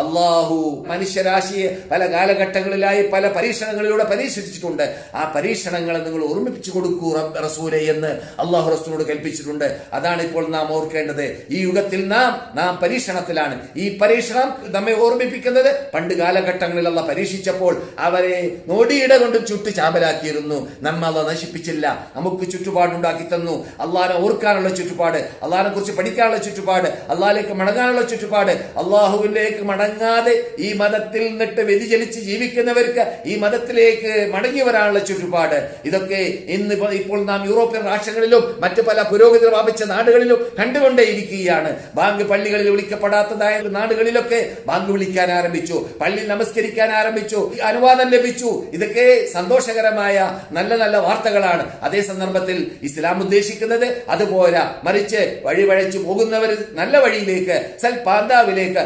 അള്ളാഹു മനുഷ്യരാശിയെ പല കാലഘട്ടങ്ങളിലായി പല പരീക്ഷണങ്ങളിലൂടെ പരീക്ഷിച്ചിട്ടുണ്ട്. ആ പരീക്ഷണങ്ങളെ നിങ്ങൾ ഓർമ്മിപ്പിച്ചു കൊടുക്കൂ റസൂലെ എന്ന് അള്ളാഹു റസൂലോട് കൽപ്പിച്ചിട്ടുണ്ട്. അതാണ് ഇപ്പോൾ നാം ഓർക്കേണ്ടത്. ഈ യുഗത്തിൽ നാം നാം പരീക്ഷണത്തിലാണ്. ഈ പരീക്ഷണം നമ്മെ ഓർമ്മിപ്പിക്കുന്നത് പണ്ട് കാലഘട്ടങ്ങളിൽ അല്ല പരീക്ഷിച്ചപ്പോൾ അവരെ നോടിയിട കൊണ്ട് ചുട്ട് ചാമ്പലാക്കിയിരുന്നു. നമ്മ അത് നശിപ്പിച്ചില്ല. നമുക്ക് ചുറ്റുപാടുണ്ടാക്കി തന്നു. അള്ളാഹനെ ഓർക്കാനുള്ള ചുറ്റുപാട് അള്ളാഹിനെ കുറിച്ച് പഠിക്കാനുള്ള ചുറ്റുപാട് അള്ളാഹിലേക്ക് മടങ്ങാനുള്ള ചുറ്റുപാട്. അള്ളാഹുവിലേക്ക് മടങ്ങാതെ ഈ മതത്തിൽ നിന്നിട്ട് വ്യതിചലിച്ച് ജീവിക്കുന്നവർക്ക് ഈ മതത്തിലേക്ക് മടങ്ങി വരാനുള്ള ചുറ്റുപാട്. ഇതൊക്കെ ഇന്ന് ഇപ്പോൾ നാം യൂറോപ്യൻ രാഷ്ട്രങ്ങളിലും മറ്റു പല പുരോഗതി പ്രാപിച്ച നാടുകളിലും കണ്ടുകൊണ്ടേയിരിക്കുകയാണ്. ബാങ്ക് പള്ളികളിൽ വിളിക്കപ്പെടാത്തതായ നാടുകളിലൊക്കെ ബാങ്ക് വിളിക്കാൻ ആരംഭിച്ചു. പള്ളി നമസ്കരിക്കാൻ ആരംഭിച്ചു. അനുവാദം ലഭിച്ചു. ഇതൊക്കെ സന്തോഷകരമായ നല്ല നല്ല വാർത്തകളാണ്. അതേ സന്ദർഭത്തിൽ ഇസ്ലാം ഉദ്ദേശിക്കുന്നത് അതുപോലെ മറിച്ച് വഴിവഴച്ചു പോകുന്നവർ നല്ല വഴിയിലേക്ക് സൽപാന്താവിലേക്ക്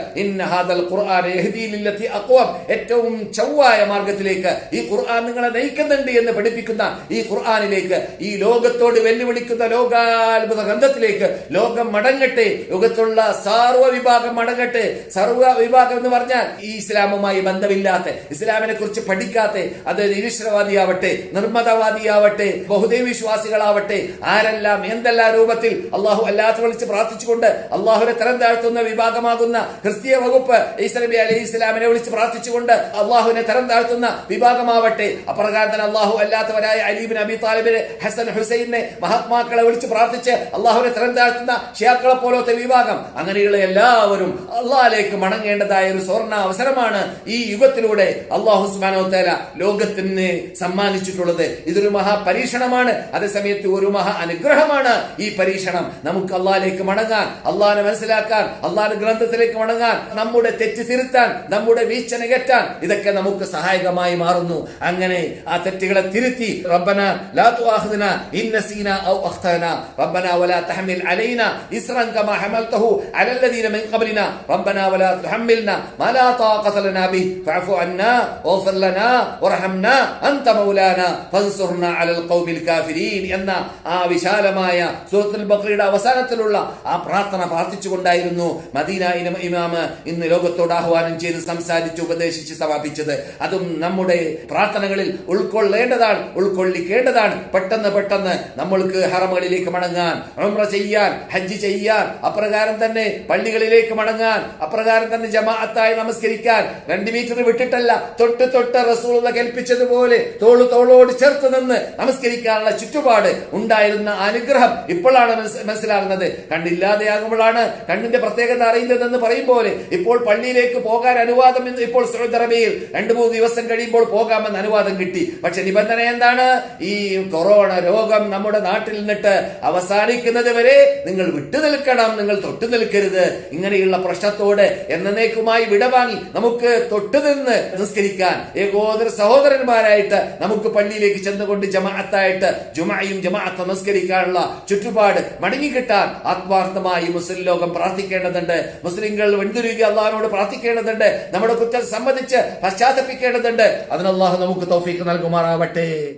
ഏറ്റവും ചൊവ്വായ മാർഗത്തിലേക്ക് ഈ ഖുർആൻ നിങ്ങളെ നയിക്കുന്നുണ്ട് എന്ന് പഠിപ്പിക്കുന്ന ഈ ഖുർആനിലേക്ക് ഈ ലോകത്തോട് വെല്ലുവിളിക്കുന്ന ലോകാത്ഭുത ഗ്രന്ഥത്തിലേക്ക് ലോകം മടങ്ങട്ടെ ലോകത്തുള്ള സർവ വിഭാഗം മടങ്ങട്ടെ. സർവ വിഭാഗം എന്ന് പറഞ്ഞാൽ ഈ ഇസ്ലാമുമായി ബന്ധമില്ലാത്ത ഇസ്ലാമിനെ കുറിച്ച് പഠിക്കാത്ത അത് നിരീശ്വരവാദിയാവട്ടെ നിർമ്മതവാദിയാവട്ടെ ബഹുദൈവ വിശ്വാസികളാവട്ടെ ആരെല്ലാം എന്തെല്ലാം രൂപത്തിൽ അള്ളാഹു അല്ലാത്ത വിളിച്ച് പ്രാർത്ഥിച്ചുകൊണ്ട് അള്ളാഹുവിനെ തരം താഴ്ത്തുന്ന വിഭാഗമാകുന്ന ക്രിസ്തീയ വകുപ്പ് ഈസ നബി അലൈഹി ഇസ്ലാമിനെ വിളിച്ച് പ്രാർത്ഥിച്ചുകൊണ്ട് അള്ളാഹുവിനെ തരം താഴ്ത്തുന്ന വിഭാഗമാവട്ടെ. അപ്രകാരം തന്നെ അള്ളാഹു അല്ലാത്തവരായ അലീബിൻ അബി താലിബിനെ ഹസൻ ഹുസൈനെ മഹാത്മാക്കളെ വിളിച്ച് പ്രാർത്ഥിച്ച് അള്ളാഹുവിനെ തരം താഴ്ത്തുന്ന ഷിയാക്കളെ പോലത്തെ വിഭാഗം. അങ്ങനെയുള്ള എല്ലാവരും അള്ളാഹിലേക്ക് മടങ്ങേണ്ടതായ ഒരു സ്വർണ അവസരമാണ് ഈ യുഗത്തിലൂടെ അള്ളാഹു സുബാനോ തേല ലോകത്തിന് സമ്മാനിച്ചിട്ടുള്ളത്. ഇതൊരു മഹാ പരീക്ഷണമാണ്. അതേസമയത്ത് ഒരു മഹാ അനുഗ്രഹമാണ് ഈ പരീക്ഷണം. നമുക്ക് അള്ളാഹിലേക്ക് മടങ്ങാൻ അള്ളാഹിനെ മനസ്സിലാക്കാൻ റഹ്മാൻ ഗ്രന്ഥത്തിലേക്ക് മടങ്ങാൻ നമ്മുടെ തെറ്റ് തിരുത്താൻ നമ്മുടെ വീഴ്ച നികറ്റാൻ ഇതൊക്കെ നമുക്ക് സഹായകമായി മാറുന്നു. അങ്ങനെ ആ തെറ്റുകളെ തിരുത്തി റബ്ബന ലാ തുആഖിദ്ന ഇൻ നസീന ഔ അഖ്തന റബ്ബന വലാ തഹ്മിൽ അലൈന ഇസ്റൻ കമാ ഹമൽതഹു അലല്ലദീന മിൻ ഖബ്ലിന റബ്ബന വലാ തുഹമ്മിൽന മാ ലാ താഖത ലനാ ബിഹി ഫഅഫു അന്നാ വഗ്ഫിർ ലനാ വർഹംനാ അൻത മൗലാന ഫൻസുർന അലൽ ഖൗമിൽ കാഫിരീൻ എന്ന ആ വിശാലമായ സൂറത്തുൽ ബഖറയുടെ അവസാനത്തിലുള്ള ആ പ്രാർത്ഥന പ്രാർത്ഥിച്ചുകൊണ്ടായിരുന്നു മദീന ഇമാമ ഇന്ന് ലോകത്തോട് ആഹ്വാനം ചെയ്ത് സംസാരിച്ച് ഉപദേശിച്ച് സമാപിച്ചത്. അതും നമ്മുടെ പ്രാർത്ഥനകളിൽ ഉൾക്കൊള്ളേണ്ടതാണ് ഉൾക്കൊള്ളിക്കേണ്ടതാണ്. പെട്ടെന്ന് പെട്ടെന്ന് നമ്മൾക്ക് ഹറമുകളിലേക്ക് മടങ്ങാൻ ഉംറ ചെയ്യാൻ ഹജ്ജ് ചെയ്യാൻ അപ്രകാരം തന്നെ പള്ളികളിലേക്ക് മടങ്ങാൻ അപ്രകാരം തന്നെ ജമാഅത്തായി നമസ്കരിക്കാൻ രണ്ട് മീറ്റർ വിട്ടിട്ടല്ല തൊട്ട് തൊട്ട് റസൂള കേൾപ്പിച്ചതുപോലെ തോളു തോളോട് ചേർത്ത് നിന്ന് നമസ്കരിക്കാനുള്ള ചുറ്റുപാട് ഉണ്ടായിരുന്ന അനുഗ്രഹം ഇപ്പോഴാണ് മനസ്സ് മനസ്സിലാകുന്നത്. കണ്ടില്ലാതെയാകുമ്പോഴാണ് കണ്ണിന്റെ പ്രത്യേകത അറിയുന്നതെന്ന് പറയും പോലെ ഇപ്പോൾ പള്ളിയിലേക്ക് പോകാൻ അനുവാദം എന്ന് ഇപ്പോൾ സൗദി അറേബ്യയിൽ രണ്ടു മൂന്ന് ദിവസം കഴിയുമ്പോൾ പോകാമെന്ന് അനുവാദം കിട്ടി. പക്ഷെ നിബന്ധന എന്താണ്? ഈ കൊറോണ രോഗം നമ്മുടെ നാട്ടിൽ നിന്നിട്ട് അവസാനിക്കുന്നത് വരെ നിങ്ങൾ വിട്ടു നിൽക്കണം നിങ്ങൾ തൊട്ടു നിൽക്കരുത്. ഇങ്ങനെയുള്ള പ്രശ്നത്തോട് എന്നേക്കുമായി വിടവാങ്ങി നമുക്ക് തൊട്ടു നിന്ന് നിസ്കരിക്കാൻ ഏകോദര സഹോദരന്മാരായിട്ട് നമുക്ക് പള്ളിയിലേക്ക് ചെന്നുകൊണ്ട് ജമാഅത്തായിട്ട് ജുമായും ജമാഅത്ത് നമസ്കരിക്കാനുള്ള ചുറ്റുപാട് മടങ്ങിക്കിട്ടാൻ ആത്മാർത്ഥമായി മുസ്ലിം ലോകം പ്രാർത്ഥിക്കേണ്ടതുണ്ട് മുസ്ലിങ്ങൾ വെന്തുരുകി അള്ളാഹിനോട് പ്രാർത്ഥിക്കേണ്ടതുണ്ട്. നമ്മുടെ കുറ്റം സമ്മതിച്ച് പശ്ചാത്തപിക്കേണ്ടതുണ്ട്. അതിന് നമുക്ക് തൗഫീക്ക് നൽകുമാറാവട്ടെ.